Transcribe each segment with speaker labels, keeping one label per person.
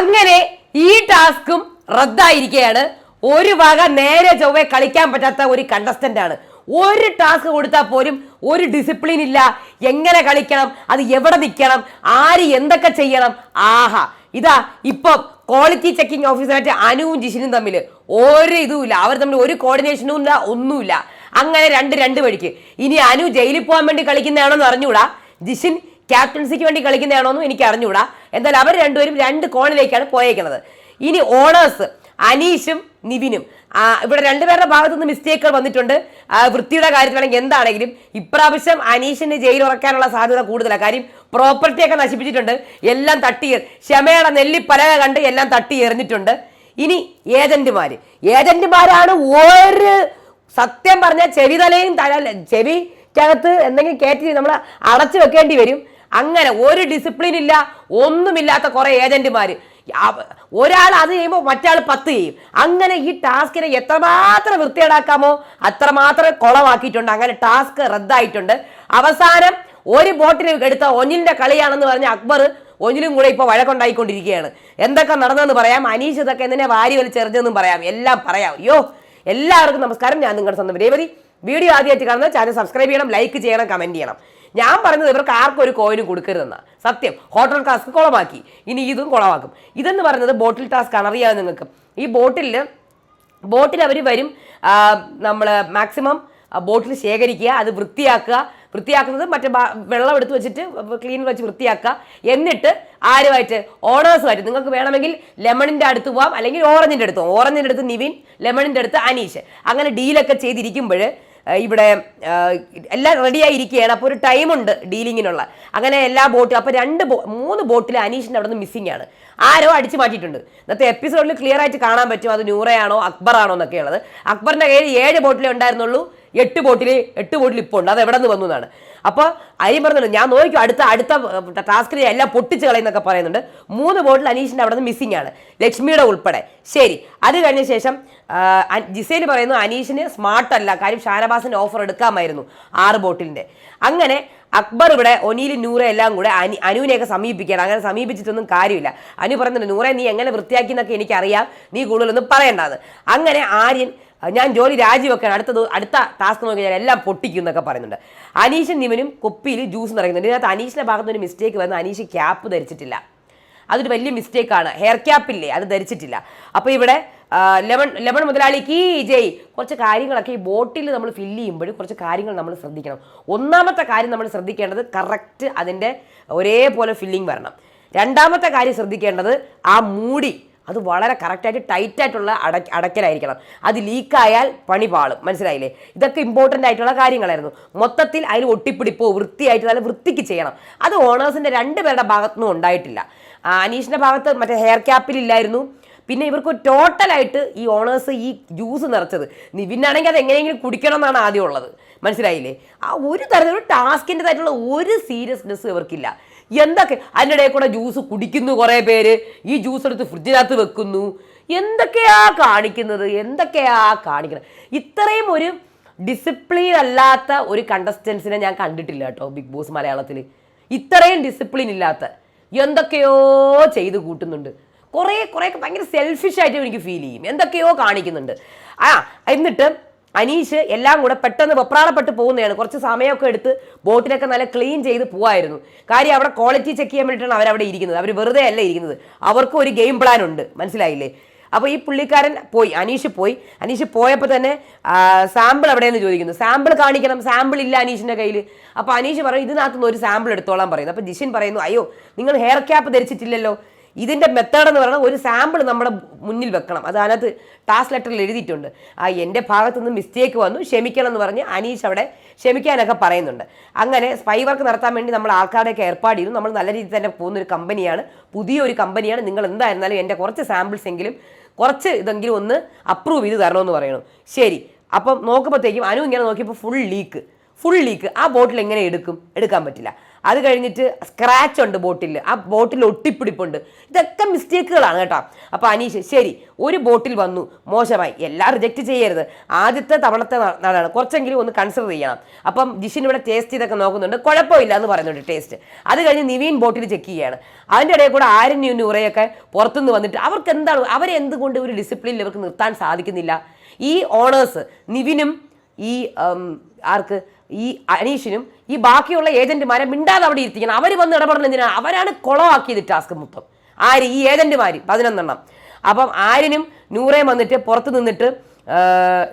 Speaker 1: അങ്ങനെ ഈ ടാസ്കും റദ്ദായിരിക്കുകയാണ് ഒരു വക നേരെ ചൊവ്വെ കളിക്കാൻ പറ്റാത്ത ഒരു കണ്ടസ്റ്റന്റ് ആണ്. ഒരു ടാസ്ക് കൊടുത്താൽ പോലും ഒരു ഡിസിപ്ലിൻ ഇല്ല. എങ്ങനെ കളിക്കണം? അത് എവിടെ നിൽക്കണം? ആര് എന്തൊക്കെ ചെയ്യണം? ആഹാ. ഇതാ ഇപ്പൊ ക്വാളിറ്റി ചെക്കിംഗ് ഓഫീസറായിട്ട് അനുവും ജിഷിനും തമ്മിൽ ഒരു ഇതുമില്ല. അവർ തമ്മിൽ ഒരു കോർഡിനേഷനും ഇല്ല ഒന്നുമില്ല. അങ്ങനെ രണ്ട് രണ്ട് വഴിക്ക്. ഇനി അനു ജയിലിൽ പോകാൻ വേണ്ടി കളിക്കുന്നതാണോ എന്ന് അറിഞ്ഞുകൂടാ. ജിഷിൻ ക്യാപ്റ്റൻസിക്ക് വേണ്ടി കളിക്കുന്നതാണോന്നും എനിക്ക് അറിഞ്ഞുകൂടാ. എന്തായാലും അവർ രണ്ടുപേരും രണ്ട് കോണിലേക്കാണ് പോയേക്കുന്നത്. ഇനി ഓണേഴ്സ് അനീഷും നിവിനും. ഇവിടെ രണ്ടുപേരുടെ ഭാഗത്തു നിന്ന് മിസ്റ്റേക്കുകൾ വന്നിട്ടുണ്ട് വൃത്തിയുടെ കാര്യത്തിലാണെങ്കിൽ എന്താണെങ്കിലും ഇപ്രാവശ്യം അനീഷിന് ജയിൽ ഉറക്കാനുള്ള സാധ്യത കൂടുതലാണ് കാര്യം പ്രോപ്പർട്ടി ഒക്കെ നശിപ്പിച്ചിട്ടുണ്ട്. എല്ലാം തട്ടി ക്ഷമയുടെ നെല്ലിപ്പലക കണ്ട് എല്ലാം തട്ടി എറിഞ്ഞിട്ടുണ്ട്. ഇനി ഏജന്റുമാർ ഏജന്റുമാരാണ് ഒരു സത്യം പറഞ്ഞ ചെവി തലയും തല ചെവിക്കകത്ത് എന്തെങ്കിലും കയറ്റി നമ്മൾ അടച്ചു വെക്കേണ്ടി വരും. അങ്ങനെ ഒരു ഡിസിപ്ലിൻ ഇല്ല ഒന്നുമില്ലാത്ത കുറേ ഏജന്റുമാർ ഒരാൾ അത് ചെയ്യുമ്പോൾ മറ്റാൾ പത്ത് ചെയ്യും. അങ്ങനെ ഈ ടാസ്കിനെ എത്രമാത്രം വൃത്തിയേടാക്കാമോ അത്രമാത്രം കുളമാക്കിയിട്ടുണ്ട് അങ്ങനെ ടാസ്ക് റദ്ദായിട്ടുണ്ട്. അവസാനം ഒരു ബോട്ടിന് എടുത്ത ഒനിലിന്റെ കളിയാണെന്ന് പറഞ്ഞ അക്ബർ ഒനിലും കൂടെ ഇപ്പോൾ വഴക്കുണ്ടായിക്കൊണ്ടിരിക്കുകയാണ്. എന്തൊക്കെ നടന്നെന്ന് പറയാം. അനീഷ് ഇതൊക്കെ എന്തിനെ വാരി വലിച്ചെറിഞ്ഞെന്നും പറയാം. എല്ലാം പറയാം. അയ്യോ എല്ലാവർക്കും നമസ്കാരം. ഞാൻ നിങ്ങളുടെ സ്വന്തം രേവതി. വീഡിയോ ആദ്യമായിട്ട് കാണുന്ന ചാനൽ സബ്സ്ക്രൈബ് ചെയ്യണം ലൈക്ക് ചെയ്യണം കമന്റ് ചെയ്യണം. ഞാൻ പറഞ്ഞത് ഇവർക്ക് ആർക്കും ഒരു കോയിനും കൊടുക്കരുതെന്ന. സത്യം. ഹോട്ടൽ ടാസ്ക് കുളമാക്കി. ഇനി ഇതും കുളമാക്കും. ഇതെന്ന് പറയുന്നത് ബോട്ടിൽ ടാസ്ക് ആണ്. അറിയാതെ നിങ്ങൾക്ക്? ഈ ബോട്ടിൽ ബോട്ടിൽ അവർ വരും നമ്മൾ മാക്സിമം ബോട്ടിൽ ശേഖരിക്കുക അത് വൃത്തിയാക്കുക. വൃത്തിയാക്കുന്നത് മറ്റേ വെള്ളം എടുത്ത് വെച്ചിട്ട് ക്ലീൻ വെച്ച് വൃത്തിയാക്കുക. എന്നിട്ട് ആരുമായിട്ട് ഓണേഴ്സുമായിട്ട് നിങ്ങൾക്ക് വേണമെങ്കിൽ ലെമണിന്റെ അടുത്ത് പോവാം. അല്ലെങ്കിൽ ഓറഞ്ചിന്റെ അടുത്ത് ഓറഞ്ചിന്റെ അടുത്ത് നിവിൻ ലെമണിന്റെ അടുത്ത് അനീഷ്. അങ്ങനെ ഡീലൊക്കെ ചെയ്തിരിക്കുമ്പോൾ ഇവിടെ എല്ലാം റെഡിയായി ഇരിക്കുകയാണ് അപ്പോൾ ഒരു ടൈമുണ്ട് ഡീലിങ്ങിനുള്ള. അങ്ങനെ എല്ലാ ബോട്ടും അപ്പോൾ രണ്ട് ബോ മൂന്ന് ബോട്ടിൽ അനീഷിന്റെ അവിടെ നിന്ന് മിസ്സിംഗ് ആണ് ആരോ അടിച്ചു മാറ്റിയിട്ടുണ്ട്. ഇന്നത്തെ എപ്പിസോഡിൽ ക്ലിയർ ആയിട്ട് കാണാൻ പറ്റും അത് നൂറയാണോ അക്ബറാണോ എന്നൊക്കെയുള്ളത്. അക്ബറിന്റെ കയ്യിൽ ഏഴ് ബോട്ടിലേ ഉണ്ടായിരുന്നുള്ളൂ. എട്ട് ബോട്ടിൽ എട്ട് ബോട്ടിൽ ഇപ്പോൾ ഉണ്ട്. അത് എവിടെ നിന്ന് വന്നു എന്നാണ്. അപ്പോൾ അരിയും പറഞ്ഞല്ലോ ഞാൻ നോക്കും അടുത്ത അടുത്ത ടാസ്കിൽ എല്ലാം പൊട്ടിച്ച് കളയുന്നൊക്കെ പറയുന്നുണ്ട്. മൂന്ന് ബോട്ടിൽ അനീഷിന്റെ അവിടെ നിന്ന് മിസ്സിംഗ് ആണ്. ലക്ഷ്മിയുടെ ഉൾപ്പെടെ. ശരി. അത് കഴിഞ്ഞ ശേഷം ജിസേൽ പറയുന്നു അനീഷിന് അല്ല. കാര്യം ഷാനവാസിന്റെ ഓഫർ എടുക്കാമായിരുന്നു ആറ് ബോട്ടിലിന്റെ. അങ്ങനെ അക്ബർ ഇവിടെ ഒനീൽ നൂറ എല്ലാം കൂടെ അനു അനുവിനെയൊക്കെ സമീപിക്കുകയാണ്. അങ്ങനെ സമീപിച്ചിട്ടൊന്നും കാര്യമില്ല. അനു പറയുന്നുണ്ട് നൂറെ നീ എങ്ങനെ വൃത്തിയാക്കി എന്നൊക്കെ എനിക്കറിയാം. നീ കൂടുതലൊന്നും പറയേണ്ടത് അങ്ങനെ ആര്യൻ ഞാൻ ജോലി രാജിവെക്കാൻ അടുത്ത അടുത്ത ടാസ്ക് നോക്കി ഞാൻ എല്ലാം പൊട്ടിക്കും എന്നൊക്കെ പറയുന്നുണ്ട്. അനീഷും നിവനും കുപ്പിയിൽ ജ്യൂസ് നിറയുന്നുണ്ട്. ഇതിനകത്ത് അനീഷിന്റെ ഭാഗത്ത് ഒരു മിസ്റ്റേക്ക് വന്ന് അനീഷ് ക്യാപ്പ് ധരിച്ചിട്ടില്ല. അതൊരു വലിയ മിസ്റ്റേക്കാണ് ഹെയർ ക്യാപ്പില്ലേ അത് ധരിച്ചിട്ടില്ല. അപ്പോൾ ഇവിടെ ലെമൺ ലെമൺ മുതലാളിക്ക് ജയ് കുറച്ച് കാര്യങ്ങളൊക്കെ ഈ ബോട്ടിൽ നമ്മൾ ഫില്ല് ചെയ്യുമ്പോഴും കുറച്ച് കാര്യങ്ങൾ നമ്മൾ ശ്രദ്ധിക്കണം. ഒന്നാമത്തെ കാര്യം നമ്മൾ ശ്രദ്ധിക്കേണ്ടത് കറക്റ്റ് അതിന്റെ ഒരേപോലെ ഫില്ലിംഗ് വരണം. രണ്ടാമത്തെ കാര്യം ശ്രദ്ധിക്കേണ്ടത് ആ മൂടി അത് വളരെ കറക്റ്റായിട്ട് ടൈറ്റായിട്ടുള്ള അട അടയ്ക്കലായിരിക്കണം. അത് ലീക്കായാൽ പണി പാളും. മനസ്സിലായില്ലേ? ഇതൊക്കെ ഇമ്പോർട്ടന്റ് ആയിട്ടുള്ള കാര്യങ്ങളായിരുന്നു. മൊത്തത്തിൽ അതിൽ ഒട്ടിപ്പിടിപ്പോ വൃത്തിയായിട്ട് നല്ല വൃത്തിക്ക് ചെയ്യണം. അത് ഓണേഴ്സിന്റെ രണ്ട് പേരുടെ ഭാഗത്തുനിന്നും ഉണ്ടായിട്ടില്ല. അനീഷിന്റെ ഭാഗത്ത് മറ്റേ ഹെയർ ക്യാപ്പിലില്ലായിരുന്നു പിന്നെ ഇവർക്ക് ടോട്ടലായിട്ട് ഈ ഓണേഴ്സ് ഈ ജ്യൂസ് നിറച്ചത്. നിവിനാണെങ്കിൽ അത് എങ്ങനെയെങ്കിലും കുടിക്കണം എന്നാണ് ആദ്യം ഉള്ളത്. മനസ്സിലായില്ലേ? ആ ഒരു തരത്തിലുള്ള ടാസ്കിന്റെതായിട്ടുള്ള ഒരു സീരിയസ്നെസ് ഇവർക്കില്ല എന്തൊക്കെ? അതിന്റെ ഇടയിൽ കൂടെ ജ്യൂസ് കുടിക്കുന്നു കുറേ പേര്. ഈ ജ്യൂസ് എടുത്ത് ഫ്രിഡ്ജിനകത്ത് വെക്കുന്നു. എന്തൊക്കെയാ കാണിക്കുന്നത്? എന്തൊക്കെയാ കാണിക്കുന്നത്? ഇത്രയും ഒരു ഡിസിപ്ലിൻ അല്ലാത്ത ഒരു കണ്ടസ്റ്റൻസിനെ ഞാൻ കണ്ടിട്ടില്ല കേട്ടോ ബിഗ് ബോസ് മലയാളത്തിൽ ഇത്രയും ഡിസിപ്ലിൻ ഇല്ലാത്ത. എന്തൊക്കെയോ ചെയ്ത് കൂട്ടുന്നുണ്ട്. കുറേ കുറേ ഭയങ്കര സെൽഫിഷ് ആയിട്ട് എനിക്ക് ഫീൽ ചെയ്യും. എന്തൊക്കെയോ കാണിക്കുന്നുണ്ട്. ആ എന്നിട്ട് അനീഷ് എല്ലാം കൂടെ പെട്ടെന്ന് വെപ്രാളപ്പെട്ട് പോകുന്നതാണ്. കുറച്ച് സമയമൊക്കെ എടുത്ത് ബോട്ടിലൊക്കെ നല്ല ക്ലീൻ ചെയ്ത് പോവായിരുന്നു. കാര്യം അവിടെ ക്വാളിറ്റി ചെക്ക് ചെയ്യാൻ വേണ്ടിയിട്ടാണ് അവരവിടെ ഇരിക്കുന്നത്. അവർ വെറുതെ അല്ല ഇരിക്കുന്നത്. അവർക്കും ഒരു ഗെയിം പ്ലാൻ ഉണ്ട്. മനസ്സിലായില്ലേ? അപ്പോൾ ഈ പുള്ളിക്കാരൻ പോയി അനീഷ് പോയി. അനീഷ് പോയപ്പോൾ തന്നെ സാമ്പിൾ എവിടെയെന്ന് ചോദിക്കുന്നു. സാമ്പിൾ കാണിക്കണം. സാമ്പിൾ ഇല്ല അനീഷിന്റെ കയ്യിൽ. അപ്പോൾ അനീഷ് പറയും ഇതിനകത്തുനിന്ന് ഒരു സാമ്പിൾ എടുത്തോളാൻ പറയുന്നു. അപ്പോൾ ജിഷിൻ പറയുന്നു അയ്യോ നിങ്ങൾ ഹെയർ ക്യാപ്പ് ധരിച്ചിട്ടില്ലല്ലോ. ഇതിന്റെ മെത്തേഡ് എന്ന് പറയുന്നത് ഒരു സാമ്പിൾ നമ്മുടെ മുന്നിൽ വെക്കണം. അത് അതിനകത്ത് ടാസ്ക് ലെറ്ററിൽ എഴുതിയിട്ടുണ്ട്. ആ എന്റെ ഭാഗത്തുനിന്ന് മിസ്റ്റേക്ക് വന്നു ക്ഷമിക്കണം എന്ന് പറഞ്ഞ് അനീഷ് അവിടെ ക്ഷമിക്കാനൊക്കെ പറയുന്നുണ്ട്. അങ്ങനെ സ്പൈ വർക്ക് നടത്താൻ വേണ്ടി നമ്മൾ ആൾക്കാരുടെയൊക്കെ ഏർപ്പാട് ചെയ്തു നമ്മൾ നല്ല രീതിയിൽ തന്നെ പോകുന്ന ഒരു കമ്പനിയാണ് പുതിയൊരു കമ്പനിയാണ് നിങ്ങൾ എന്തായിരുന്നാലും എന്റെ കുറച്ച് സാമ്പിൾസ് എങ്കിലും കുറച്ച് ഇതെങ്കിലും ഒന്ന് അപ്രൂവ് ചെയ്ത് തരണമെന്ന് പറയണം. ശരി. അപ്പം നോക്കുമ്പോഴത്തേക്കും അനു ഇങ്ങനെ നോക്കിയപ്പോൾ ഫുൾ ലീക്ക് ഫുൾ ലീക്ക് ആ ബോട്ടിൽ എങ്ങനെ എടുക്കും? എടുക്കാൻ പറ്റില്ല. അത് കഴിഞ്ഞിട്ട് സ്ക്രാച്ച് ഉണ്ട് ബോട്ടിൽ ആ ബോട്ടിൽ ഒട്ടിപ്പിടിപ്പുണ്ട്. ഇതൊക്കെ മിസ്റ്റേക്കുകളാണ് കേട്ടോ. അപ്പോൾ അനീഷ് ശരി ഒരു ബോട്ടിൽ വന്നു. മോശമായി. എല്ലാം റിജക്റ്റ് ചെയ്യരുത്. ആദ്യത്തെ തവണത്തെ നാടാണ് കുറച്ചെങ്കിലും ഒന്ന് കൺസിഡർ ചെയ്യണം. അപ്പം ജിഷിൻ ഇവിടെ ടേസ്റ്റ് ചെയ്തൊക്കെ നോക്കുന്നുണ്ട്. കുഴപ്പമില്ല എന്ന് പറയുന്നുണ്ട് ടേസ്റ്റ് അത് കഴിഞ്ഞ് നിവീൻ ബോട്ടിൽ ചെക്ക് ചെയ്യുകയാണ് അതിന്റെ ഇടയിൽ കൂടെ ആരണ്യും നൂറയൊക്കെ പുറത്തുനിന്ന് വന്നിട്ട് അവർക്ക് എന്താണ് അവരെ എന്തുകൊണ്ട് ഒരു ഡിസിപ്ലിനിൽ ഇവർക്ക് നിർത്താൻ സാധിക്കുന്നില്ല? ഈ ഓണേഴ്സ് നിവിനും ഈ ആർക്ക്? ഈ അനീഷിനും ഈ ബാക്കിയുള്ള ഏജന്റുമാരെ മിണ്ടാതെ അവിടെ ഇരുത്തിക്കണം. അവർ വന്ന് ഇടപെടണം എന്തിനാണ് അവരാണ് കുളമാക്കിയത് ടാസ്ക് മൊത്തം. ആര്? ഈ ഏജന്റുമാർ പതിനൊന്നെണ്ണം. അപ്പം ആരിനും നൂറേം വന്നിട്ട് പുറത്ത് നിന്നിട്ട്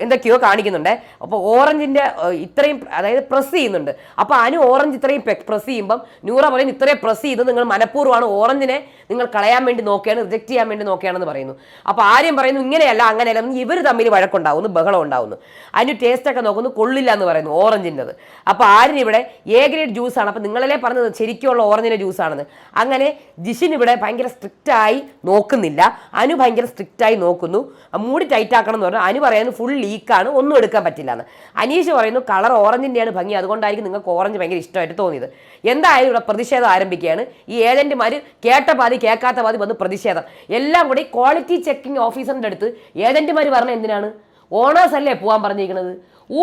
Speaker 1: എന്തൊക്കെയോ കാണിക്കുന്നുണ്ട്. അപ്പോൾ ഓറഞ്ചിന്റെ ഇത്രയും അതായത് പ്രസ് ചെയ്യുന്നുണ്ട്. അപ്പോൾ അനു ഓറഞ്ച് ഇത്രയും പ്രസ് ചെയ്യുമ്പം നൂറ പറയും ഇത്രയും പ്രസ് ചെയ്ത് നിങ്ങൾ മനഃപൂർവമാണ്. ഓറഞ്ചിനെ നിങ്ങൾ കളയാൻ വേണ്ടി നോക്കുകയാണ് റിജക്ട് ചെയ്യാൻ വേണ്ടി നോക്കുകയാണെന്ന് പറയുന്നു. അപ്പോൾ ആര്യം പറയുന്നു ഇങ്ങനെയല്ല അങ്ങനെയല്ല ഇവർ തമ്മിൽ വഴക്കുണ്ടാവുന്നു ബഹളം ഉണ്ടാവുന്നു അതിന് ടേസ്റ്റ് ഒക്കെ നോക്കുന്നു കൊള്ളില്ല എന്ന് പറയുന്നു ഓറഞ്ചിന്റെത് അപ്പോൾ ആര്യൻ ഇവിടെ എ ഗ്രേഡ് ജ്യൂസാണ് അപ്പോൾ നിങ്ങളല്ലേ പറഞ്ഞത് ശരിക്കുള്ള ഓറഞ്ചിന്റെ ജ്യൂസാണെന്ന് അങ്ങനെ ജിഷിൻ ഇവിടെ ഭയങ്കര സ്ട്രിക്റ്റായി നോക്കുന്നില്ല. അനു ഭയങ്കര സ്ട്രിക്റ്റായി നോക്കുന്നു. മൂടി ടൈറ്റ് ആക്കണം എന്ന് പറഞ്ഞു. അനു പറയുന്നത് ഫുൾ ലീക്കാണ് ഒന്നും എടുക്കാൻ പറ്റില്ല എന്ന്. അനീഷ് പറയുന്നു കളർ ഓറഞ്ചിന്റെയാണ് ഭംഗി. അതുകൊണ്ടായിരിക്കും നിങ്ങൾക്ക് ഓറഞ്ച് ഭയങ്കര ഇഷ്ടമായിട്ട് തോന്നിയത്. എന്തായാലും ഇവിടെ പ്രതിഷേധം ആരംഭിക്കുകയാണ്. ഈ ഏജന്റുമാർ കേട്ട പാതി കേൾക്കാത്ത പാതി വന്ന് പ്രതിഷേധം. എല്ലാം കൂടി ക്വാളിറ്റി ചെക്കിംഗ് ഓഫീസറിന്റെ അടുത്ത് ഏജന്റുമാർ പറഞ്ഞ എന്തിനാണ്? ഓണേഴ്സ് അല്ലേ പോകാൻ പറഞ്ഞിരിക്കുന്നത്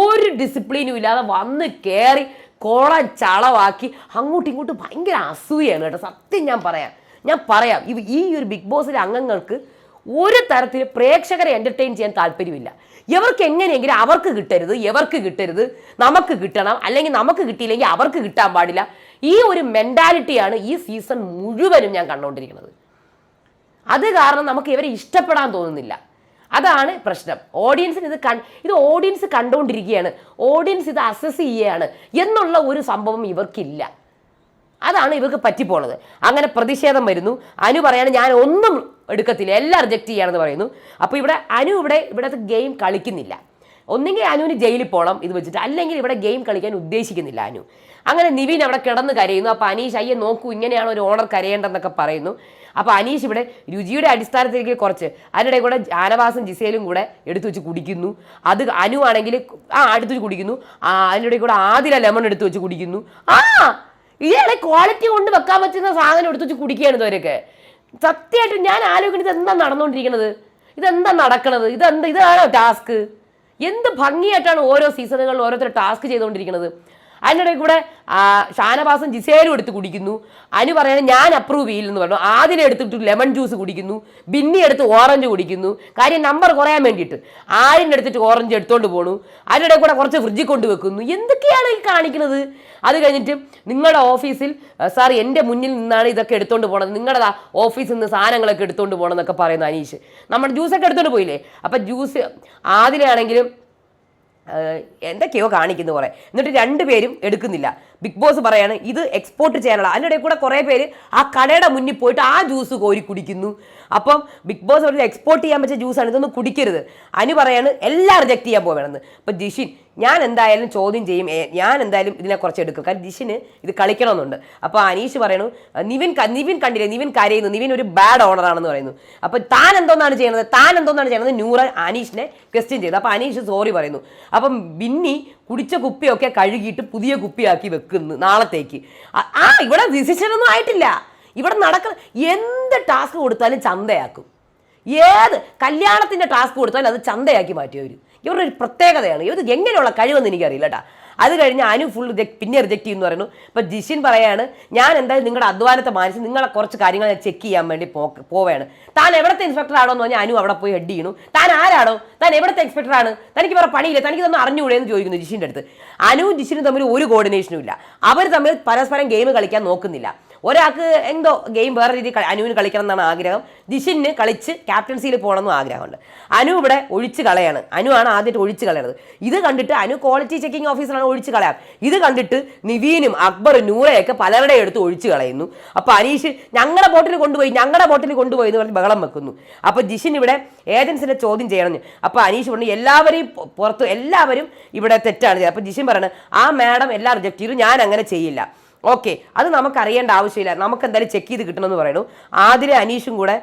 Speaker 1: ഒരു ഡിസിപ്ലിനും ഇല്ലാതെ വന്ന് കയറി കോളം ചളവാക്കി അങ്ങോട്ടും ഇങ്ങോട്ടും ഭയങ്കര അസൂയാണ് കേട്ടോ. സത്യം ഞാൻ പറയാം. ഞാൻ പറയാം ഈ ഒരു ബിഗ് ബോസിലെ അംഗങ്ങൾക്ക് ഒരു തരത്തിൽ പ്രേക്ഷകരെ എന്റർടൈൻ ചെയ്യാൻ താല്പര്യമില്ല. ഇവർക്ക് എങ്ങനെയെങ്കിലും അവർക്ക് കിട്ടരുത് എവർക്ക് കിട്ടരുത് നമുക്ക് കിട്ടണം അല്ലെങ്കിൽ നമുക്ക് കിട്ടിയില്ലെങ്കിൽ അവർക്ക് കിട്ടാൻ പാടില്ല. ഈ ഒരു മെന്റാലിറ്റിയാണ് ഈ സീസൺ മുഴുവനും ഞാൻ കണ്ടുകൊണ്ടിരിക്കുന്നത്. അത് കാരണം നമുക്ക് ഇവരെ ഇഷ്ടപ്പെടാൻ തോന്നുന്നില്ല. അതാണ് പ്രശ്നം. ഓഡിയൻസിന് ഇത് കൺ ഇത് ഓഡിയൻസ് കണ്ടുകൊണ്ടിരിക്കുകയാണ്. ഓഡിയൻസ് ഇത് അസസ് ചെയ്യുകയാണ്. എന്നുള്ള ഒരു സംഭവം ഇവർക്കില്ല. അതാണ് ഇവർക്ക് പറ്റിപ്പോണത്. അങ്ങനെ പ്രതിഷേധം വരുന്നു. അനു പറയാണ് ഞാൻ ഒന്നും എടുക്കത്തില്ല. എല്ലാം റിജക്റ്റ് ചെയ്യാണെന്ന് പറയുന്നു. അപ്പോൾ ഇവിടെ അനു ഇവിടെ ഇവിടുത്തെ ഗെയിം കളിക്കുന്നില്ല. ഒന്നെങ്കിൽ അനുവിന് ജയിലിൽ പോകണം ഇത് വെച്ചിട്ട്. അല്ലെങ്കിൽ ഇവിടെ ഗെയിം കളിക്കാൻ ഉദ്ദേശിക്കുന്നില്ല അനു. അങ്ങനെ നിവിൻ അവിടെ കിടന്ന് കരയുന്നു. അപ്പോൾ അനീഷ് അയ്യെ നോക്കൂ ഇങ്ങനെയാണ് ഒരു ഓണർ കരയേണ്ടതെന്നൊക്കെ പറയുന്നു. അപ്പോൾ അനീഷ് ഇവിടെ രുചിയുടെ അടിസ്ഥാനത്തിലേക്ക് കുറച്ച് അതിനിടെ കൂടെ ജാനവാസും ജിസേലും കൂടെ എടുത്തു വെച്ച് കുടിക്കുന്നു. അത് അനു ആണെങ്കിൽ ആ എടുത്തു വെച്ച് കുടിക്കുന്നു. അതിനിടെ കൂടെ ആദില ലെമൺ എടുത്തു വെച്ച് കുടിക്കുന്നു. ആ ഇയാളെ ക്വാളിറ്റി കൊണ്ട് വെക്കാൻ പറ്റുന്ന സാധനം എടുത്തു വെച്ച് കുടിക്കുകയാണ് ഇതുവരെയൊക്കെ. സത്യമായിട്ടും ഞാൻ ആലോചിക്കുന്നത് എന്താ നടന്നുകൊണ്ടിരിക്കുന്നത് ഇതെന്താ നടക്കണത്? ഇതെന്താ ഇതാണോ ടാസ്ക് എന്ത് ഭംഗിയായിട്ടാണ് ഓരോ സീസണുകളിൽ ഓരോരുത്തർ ടാസ്ക് ചെയ്തുകൊണ്ടിരിക്കുന്നത് അതിനിടയിൽ കൂടെ ഷാനവാസം ജിസേലും എടുത്ത് കുടിക്കുന്നു. അനു പറയണ ഞാൻ അപ്രൂവ് ചെയ്യില്ലെന്ന് പറഞ്ഞു. ആദ്യം എടുത്തിട്ട് ലെമൺ ജ്യൂസ് കുടിക്കുന്നു. ബിന്നി എടുത്ത് ഓറഞ്ച് കുടിക്കുന്നു. കാര്യം നമ്പർ കുറയാൻ വേണ്ടിയിട്ട്. ആരിന്റെ എടുത്തിട്ട് ഓറഞ്ച് എടുത്തോണ്ട് പോണു. അതിനിടെ കൂടെ കുറച്ച് ഫ്രിഡ്ജിൽ കൊണ്ട് വെക്കുന്നു. എന്തൊക്കെയാണ് ഈ കാണിക്കുന്നത്? അത് കഴിഞ്ഞിട്ട് നിങ്ങളുടെ ഓഫീസിൽ സാർ എന്റെ മുന്നിൽ നിന്നാണ് ഇതൊക്കെ എടുത്തോണ്ട് പോണത്. നിങ്ങളുടെ ഓഫീസിൽ നിന്ന് സാധനങ്ങളൊക്കെ എടുത്തോണ്ട് പോകണം എന്നൊക്കെ പറയുന്നു അനീഷ്. നമ്മുടെ ജ്യൂസൊക്കെ എടുത്തോണ്ട് പോയില്ലേ? അപ്പം ജ്യൂസ് ആദിലാണെങ്കിലും ഏഹ് എന്തൊക്കെയോ കാണിക്കുന്നു കുറേ. എന്നിട്ട് രണ്ടുപേരും എടുക്കുന്നില്ല. ബിഗ് ബോസ് പറയാണ് ഇത് എക്സ്പോർട്ട് ചെയ്യാനുള്ള അതിനിടയിൽ കൂടെ കുറേ പേര് ആ കടയുടെ മുന്നിൽ പോയിട്ട് ആ ജ്യൂസ് കോരി കുടിക്കുന്നു. അപ്പം ബിഗ് ബോസ് ഒരു എക്സ്പോർട്ട് ചെയ്യാൻ പറ്റിയ ജ്യൂസാണ് ഇതൊന്നും കുടിക്കരുത്. അനു പറയാണ് എല്ലാം റിജക്റ്റ് ചെയ്യാൻ പോകണമെന്ന് അപ്പം ജിഷിൻ ഞാൻ എന്തായാലും ചോദ്യം ചെയ്യും ഞാൻ എന്തായാലും ഇതിനെ കുറച്ച് എടുക്കും. കാരണം ജിഷിന് ഇത് കളിക്കണമെന്നുണ്ട്. അപ്പോൾ അനീഷ് പറയണു നിവിൻ നിവിൻ കണ്ടില്ലേ നിവിൻ കരയുന്നു നിവിൻ ഒരു ബാഡ് ഓണറാണെന്ന് പറയുന്നു. അപ്പോൾ താൻ എന്തോന്നാണ് ചെയ്യുന്നത് താൻ എന്തോന്നാണ് ചെയ്യുന്നത് നൂറ അനീഷിനെ ക്വസ്റ്റ്യൻ ചെയ്തു. അപ്പോൾ അനീഷ് സോറി പറയുന്നു. അപ്പം ബിന്നി കുടിച്ച കുപ്പിയൊക്കെ കഴുകിയിട്ട് പുതിയ കുപ്പിയാക്കി വെക്കുന്നു നാളത്തേക്ക്. ആ- ഇവിടെ ഡിസിഷനൊന്നും ആയിട്ടില്ല. ഇവിടെ നടക്കുന്ന എന്ത് ടാസ്ക് കൊടുത്താലും ചന്തയാക്കും. ഏത് കല്യാണത്തിന്റെ ടാസ്ക് കൊടുത്താലും അത് ചന്തയാക്കി മാറ്റിയവർ ഇവരുടെ ഒരു പ്രത്യേകതയാണ്. ഇവർ എങ്ങനെയുള്ള കഴിവെന്ന് എനിക്കറിയില്ല കേട്ടാ അത് കഴിഞ്ഞ് അനു ഫുൾ പിന്നെ റിജക്റ്റ് ചെയ്യുന്നു പറയുന്നു. ഇപ്പൊ ജിഷിൻ പറയാണ് ഞാൻ എന്തായാലും നിങ്ങളുടെ അധ്വാനത്തെ മാനിച്ച് നിങ്ങളെ കുറച്ച് കാര്യങ്ങൾ ചെക്ക് ചെയ്യാൻ വേണ്ടി പോ പോവുകയാണ് താൻ എവിടത്തെ ഇൻസ്പെക്ടർ ആണോ എന്ന് പറഞ്ഞാൽ അനു അവിടെ പോയി ഹെഡ് ചെയ്യണു. താൻ ആരാണോ? താൻ എവിടത്തെ ഇൻസ്പെക്ടർ ആണ്? തനിക്ക് വേറെ പണിയില്ല. തനിക്ക് തന്നെ അറിഞ്ഞുകൂടെ എന്ന് ചോദിക്കുന്നു ജിഷിന്റെ അടുത്ത്. അനുവും ജിഷിനും തമ്മിൽ ഒരു കോർഡിനേഷനും ഇല്ല. അവർ തമ്മിൽ പരസ്പരം ഗെയിം കളിക്കാൻ നോക്കുന്നില്ല. ഒരാൾക്ക് എന്തോ ഗെയിം വേറെ രീതിയിൽ അനുവിന് കളിക്കണം എന്നാണ് ആഗ്രഹം. ജിഷിന് കളിച്ച് ക്യാപ്റ്റൻസിയിൽ പോകണമെന്നും ആഗ്രഹമുണ്ട്. അനു ഇവിടെ ഒഴിച്ച് കളയാണ്. അനു ആണ് ആദ്യമായിട്ട് ഒഴിച്ച് കളയണത്. ഇത് കണ്ടിട്ട് അനു ക്വാളിറ്റി ചെക്കിംഗ് ഓഫീസറാണ് ഒഴിച്ച് കളയാം. ഇത് കണ്ടിട്ട് നിവീനും അക്ബറും നൂറയൊക്കെ പലരുടെ എടുത്ത് ഒഴിച്ച് കളയുന്നു. അപ്പൊ അനീഷ് ഞങ്ങളുടെ ബോട്ടിൽ കൊണ്ടുപോയി ഞങ്ങളുടെ ബോട്ടിൽ കൊണ്ടുപോയി എന്ന് പറഞ്ഞ് ബഹളം വെക്കുന്നു. അപ്പോൾ ജിഷിൻ ഇവിടെ ഏജൻസിനെ ചോദ്യം ചെയ്യണം അപ്പോൾ അനീഷ് പറഞ്ഞു എല്ലാവരെയും പുറത്ത് എല്ലാവരും ഇവിടെ തെറ്റാണ് അപ്പോൾ അപ്പൊ ജിഷിൻ പറയണത് ആ മാഡം എല്ലാം റിജക്ട് ചെയ്തു. ഞാൻ അങ്ങനെ ചെയ്യില്ല. ഓക്കെ അത് നമുക്ക് അറിയേണ്ട ആവശ്യമില്ല. നമുക്ക് എന്തായാലും ചെക്ക് ചെയ്ത് കിട്ടണമെന്ന് പറയുന്നു. ആതിര അനീഷും കൂടെ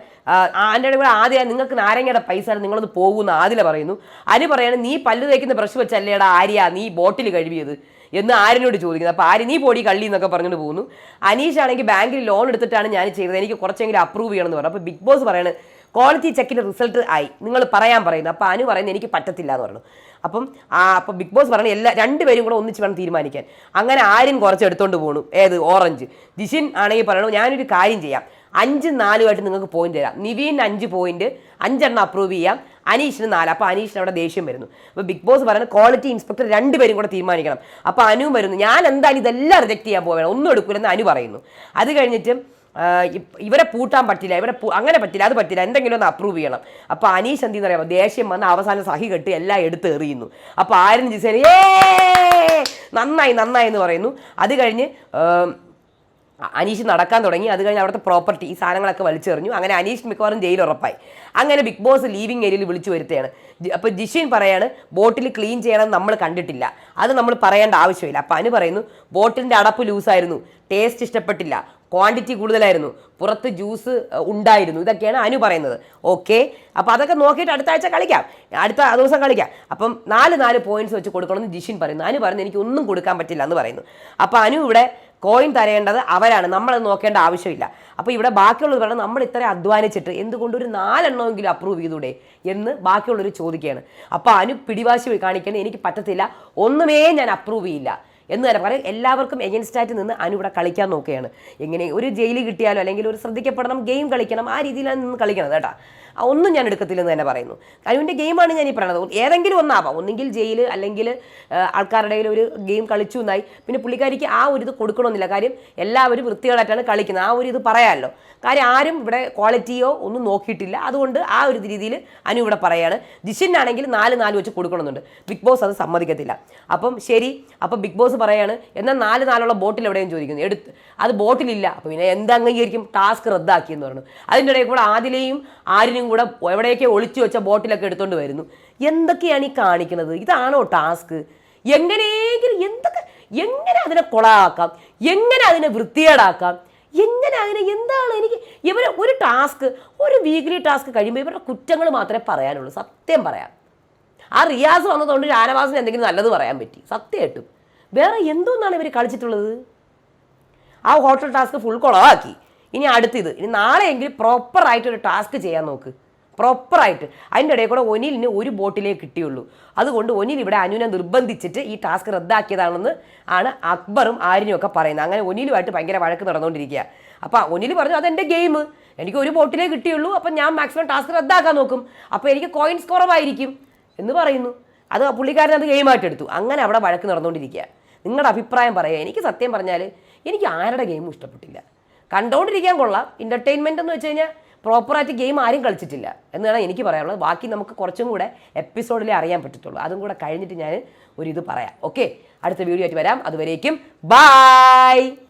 Speaker 1: ആന്റെ കൂടെ ആദ്യം നിങ്ങൾക്ക് നാരങ്ങയുടെ പൈസ നിങ്ങളൊന്ന് പോകുമെന്ന് ആദില പറയുന്നു. അനു പറയാണ് നീ പല്ലു തേക്കുന്ന ബ്രഷ് വെച്ചല്ലേടാ ആര്യ? നീ ബോട്ടിൽ കഴുകിയത്. എന്ന് ആരിനോട് ചോദിക്കുന്നത് അപ്പോൾ ആര് നീ പോടി കള്ളി എന്നൊക്കെ പറഞ്ഞുകൊണ്ട് പോകുന്നു. അനീഷ് ആണെങ്കിൽ ബാങ്കിൽ ലോൺ എടുത്തിട്ടാണ് ഞാൻ ചെയ്തത്. എനിക്ക് കുറച്ചെങ്കിലും അപ്രൂവ് ചെയ്യണമെന്ന് പറഞ്ഞു. അപ്പോൾ ബിഗ് ബോസ് പറയണത് ക്വാളിറ്റി ചെക്കിന്റെ റിസൾട്ട് ആയി. നിങ്ങൾ പറയാൻ പറയുന്നു. അപ്പോൾ അനു പറയുന്നത് എനിക്ക് പറ്റത്തില്ല എന്ന് പറഞ്ഞു. അപ്പം ആ അപ്പം ബിഗ് ബോസ് പറഞ്ഞു എല്ലാ രണ്ടുപേരും കൂടെ ഒന്നിച്ച് വേണം തീരുമാനിക്കാൻ. അങ്ങനെ ആരും കുറച്ച് എടുത്തുകൊണ്ട് പോകണു ഏത്? ഓറഞ്ച് ജിഷിൻ ആണെങ്കിൽ പറയണു ഞാനൊരു കാര്യം ചെയ്യാം. അഞ്ച് നാലുമായിട്ട് നിങ്ങൾക്ക് പോയിന്റ് തരാം. നിവീൻ അഞ്ച് പോയിന്റ് അഞ്ചെണ്ണം അപ്രൂവ് ചെയ്യാം. അനീഷിന് നാല്. അപ്പോൾ അനീഷിന് അവിടെ ദേഷ്യം വരുന്നു. അപ്പോൾ ബിഗ് ബോസ് പറയുന്നത് ക്വാളിറ്റി ഇൻസ്പെക്ടർ രണ്ടുപേരും കൂടെ തീരുമാനിക്കണം. അപ്പോൾ അനു വരുന്നു ഞാൻ എന്തായാലും ഇതെല്ലാം റിജക്ട് ചെയ്യാൻ പോവുകയാണ് ഒന്നും എടുക്കില്ലെന്ന് അനു പറയുന്നു. അത് കഴിഞ്ഞിട്ട് ഇവരെ പൂട്ടാൻ പറ്റില്ല ഇവരെ അങ്ങനെ പറ്റില്ല അത് പറ്റില്ല എന്തെങ്കിലും ഒന്ന് അപ്രൂവ് ചെയ്യണം. അപ്പോൾ അനീഷ് എന്തെന്ന് പറയുമ്പോൾ ദേഷ്യം വന്ന് അവസാനം സഹി കെട്ടി എല്ലാം എടുത്ത് എറിയുന്നു. അപ്പോൾ ആരും ജിസേന നന്നായി നന്നായി എന്ന് പറയുന്നു. അത് കഴിഞ്ഞ് അനീഷ് നടക്കാൻ തുടങ്ങി. അത് കഴിഞ്ഞ് അവിടുത്തെ പ്രോപ്പർട്ടി ഈ സാധനങ്ങളൊക്കെ വലിച്ചെറിഞ്ഞു. അങ്ങനെ അനീഷ് മിക്കവാറും ജയിൽ ഉറപ്പായി. അങ്ങനെ ബിഗ് ബോസ് ലീവിംഗ് ഏരിയയിൽ വിളിച്ചു വരുത്തുകയാണ്. അപ്പോൾ ജിഷിൻ പറയാണ് ബോട്ടിൽ ക്ലീൻ ചെയ്യണം നമ്മൾ കണ്ടിട്ടില്ല. അത് നമ്മൾ പറയേണ്ട ആവശ്യമില്ല. അപ്പോൾ അനു പറയുന്നു ബോട്ടിലിന്റെ അടപ്പ് ലൂസായിരുന്നു ടേസ്റ്റ് ഇഷ്ടപ്പെട്ടില്ല. ക്വാണ്ടിറ്റി കൂടുതലായിരുന്നു. പുറത്ത് ജ്യൂസ് ഉണ്ടായിരുന്നു. ഇതൊക്കെയാണ് അനു പറയുന്നത്. ഓക്കെ. അപ്പോൾ അതൊക്കെ നോക്കിയിട്ട് അടുത്ത ആഴ്ച കളിക്കാം. അടുത്ത ദിവസം കളിക്കാം. അപ്പം നാല് നാല് പോയിന്റ്സ് വെച്ച് കൊടുക്കണമെന്ന് ജിഷിൻ പറയുന്നു. അനു പറയുന്നത് എനിക്ക് ഒന്നും കൊടുക്കാൻ പറ്റില്ല എന്ന് പറയുന്നു. അപ്പോൾ അനു ഇവിടെ കോയിൻ തരേണ്ടത് അവരാണ്. നമ്മളത് നോക്കേണ്ട ആവശ്യമില്ല. അപ്പോൾ ഇവിടെ ബാക്കിയുള്ളത് പറയണം നമ്മൾ ഇത്ര അധ്വാനിച്ചിട്ട് എന്തുകൊണ്ട് ഒരു നാലെണ്ണമെങ്കിലും അപ്രൂവ് ചെയ്തൂടെ എന്ന് ബാക്കിയുള്ളവർ ചോദിക്കുകയാണ്. അപ്പോൾ അനു പിടിവാശി കാണിക്കേണ്ടത് എനിക്ക് പറ്റത്തില്ല. ഒന്നുമേ ഞാൻ അപ്രൂവ് ചെയ്യില്ല. എന്ന് തന്നെ പറയും. എല്ലാവർക്കും എഗൻസ്റ്റായിട്ട് നിന്ന് അനു ഇവിടെ കളിക്കാൻ നോക്കുകയാണ്. എങ്ങനെ ഒരു ജയിലിൽ കിട്ടിയാലോ അല്ലെങ്കിൽ ഒരു ശ്രദ്ധിക്കപ്പെടണം ഗെയിം കളിക്കണം ആ രീതിയിലാണ് നിന്ന് കളിക്കണം കേട്ടോ. ഒന്നും ഞാൻ എടുക്കത്തില്ലെന്ന് തന്നെ പറയുന്നു. അനുവിന്റെ ഗെയിമാണ് ഞാൻ ഈ പറയുന്നത്. ഏതെങ്കിലും ഒന്നാവാം. ഒന്നെങ്കിൽ ജയിൽ അല്ലെങ്കിൽ ആൾക്കാരുടെ ഒരു ഗെയിം കളിച്ചു എന്നായി. പിന്നെ പുള്ളിക്കാരിക്ക് ആ ഒരു ഇത് കൊടുക്കണമെന്നില്ല. കാര്യം എല്ലാവരും വൃത്തികളായിട്ടാണ് കളിക്കുന്നത്. ആ ഒരു ഇത് പറയാമല്ലോ. കാര്യം ആരും ഇവിടെ ക്വാളിറ്റിയോ ഒന്നും നോക്കിയിട്ടില്ല. അതുകൊണ്ട് ആ ഒരു രീതിയിൽ അനു ഇവിടെ പറയുകയാണ് ജിഷിനാണെങ്കിൽ നാല് നാല് വെച്ച് കൊടുക്കണമെന്നുണ്ട്. ബിഗ് ബോസ് അത് സമ്മതിക്കത്തില്ല. അപ്പം ശരി. അപ്പം ബിഗ് ബോസ് പറയാണ് എന്നാൽ നാല് നാലുള്ള ബോട്ടിൽ എവിടെയും ചോദിക്കുന്നു? എടുത്ത് അത് ബോട്ടിലില്ല. അപ്പോൾ പിന്നെ എന്ത് അംഗീകരിക്കും? ടാസ്ക് റദ്ദാക്കിയെന്ന് പറഞ്ഞു. അതിന്റെ ഇടയിൽ കൂടെ ആദിലെയും ആരിനും കൂടെ എവിടെയൊക്കെ ഒളിച്ചു വെച്ച ബോട്ടിലൊക്കെ എടുത്തുകൊണ്ട് വരുന്നു. എന്തൊക്കെയാണ് ഈ കാണിക്കുന്നത്? ഇതാണോ ടാസ്ക്. എങ്ങനെയെങ്കിലും എന്തൊക്കെ എങ്ങനെ അതിനെ കൊളാക്കാം? എങ്ങനെ അതിനെ വൃത്തികേടാക്കാം? എങ്ങനെ അതിനെ എന്താണ് എനിക്ക് ഇവർ ഒരു ടാസ്ക് ഒരു വീക്ക്ലി ടാസ്ക് കഴിയുമ്പോൾ ഇവരുടെ കുറ്റങ്ങൾ മാത്രമേ പറയാനുള്ളൂ. സത്യം പറയാം. ആ റിയാസ് വന്നതുകൊണ്ട് ഷാനവാസിന് എന്തെങ്കിലും നല്ലത് പറയാൻ പറ്റി. സത്യമായിട്ടും. വേറെ എന്തോന്നാണ് ഇവർ കളിച്ചിട്ടുള്ളത്? ആ ഹോട്ടൽ ടാസ്ക് ഫുൾ കുളവാക്കി. ഇനി അടുത്തിത്. ഇനി നാളെയെങ്കിലും പ്രോപ്പറായിട്ടൊരു ടാസ്ക് ചെയ്യാൻ നോക്ക്. പ്രോപ്പറായിട്ട് അതിന്റെ ഇടയിൽ കൂടെ ഒനിലിന് ഒരു ബോട്ടിലേ കിട്ടിയുള്ളൂ. അതുകൊണ്ട് ഒനിൽ ഇവിടെ അനുവിനെ നിർബന്ധിച്ചിട്ട് ഈ ടാസ്ക് റദ്ദാക്കിയതാണെന്ന് ആണ് അക്ബറും ആര്യനും ഒക്കെ പറയുന്നത്. അങ്ങനെ ഒനിലുമായിട്ട് ഭയങ്കര വഴക്ക് നടന്നുകൊണ്ടിരിക്കുക അപ്പോൾ ഒനിൽ പറഞ്ഞു അതെന്റെ ഗെയിം. എനിക്ക് ഒരു ബോട്ടിലേ കിട്ടിയുള്ളൂ. അപ്പം ഞാൻ മാക്സിമം ടാസ്ക് റദ്ദാക്കാൻ നോക്കും. അപ്പോൾ എനിക്ക് കോയിൻസ് കുറവായിരിക്കും. എന്ന് പറയുന്നു. അത് പുള്ളിക്കാരൻ അത് ഗെയിമായിട്ട് എടുത്തു. അങ്ങനെ അവിടെ വഴക്ക് നടന്നുകൊണ്ടിരിക്കുക നിങ്ങളുടെ അഭിപ്രായം പറയുക എനിക്ക് സത്യം പറഞ്ഞാൽ എനിക്ക് ആരുടെ ഗെയിമും ഇഷ്ടപ്പെട്ടില്ല. കണ്ടുകൊണ്ടിരിക്കാൻ കൊള്ളാം. എന്റർടൈൻമെന്റ് എന്ന് വെച്ച് കഴിഞ്ഞാൽ പ്രോപ്പറായിട്ട് ഗെയിം ആരും കളിച്ചിട്ടില്ല എന്ന് എന്നാണ് എനിക്ക് പറയാനുള്ളത്. ബാക്കി നമുക്ക് കുറച്ചും കൂടെ എപ്പിസോഡിലേ അറിയാൻ പറ്റത്തുള്ളൂ. അതും കൂടെ കഴിഞ്ഞിട്ട് ഞാൻ ഒരു ഇത് പറയാം. ഓക്കെ അടുത്ത വീഡിയോ ആയിട്ട് വരാം. അതുവരേക്കും ബായ്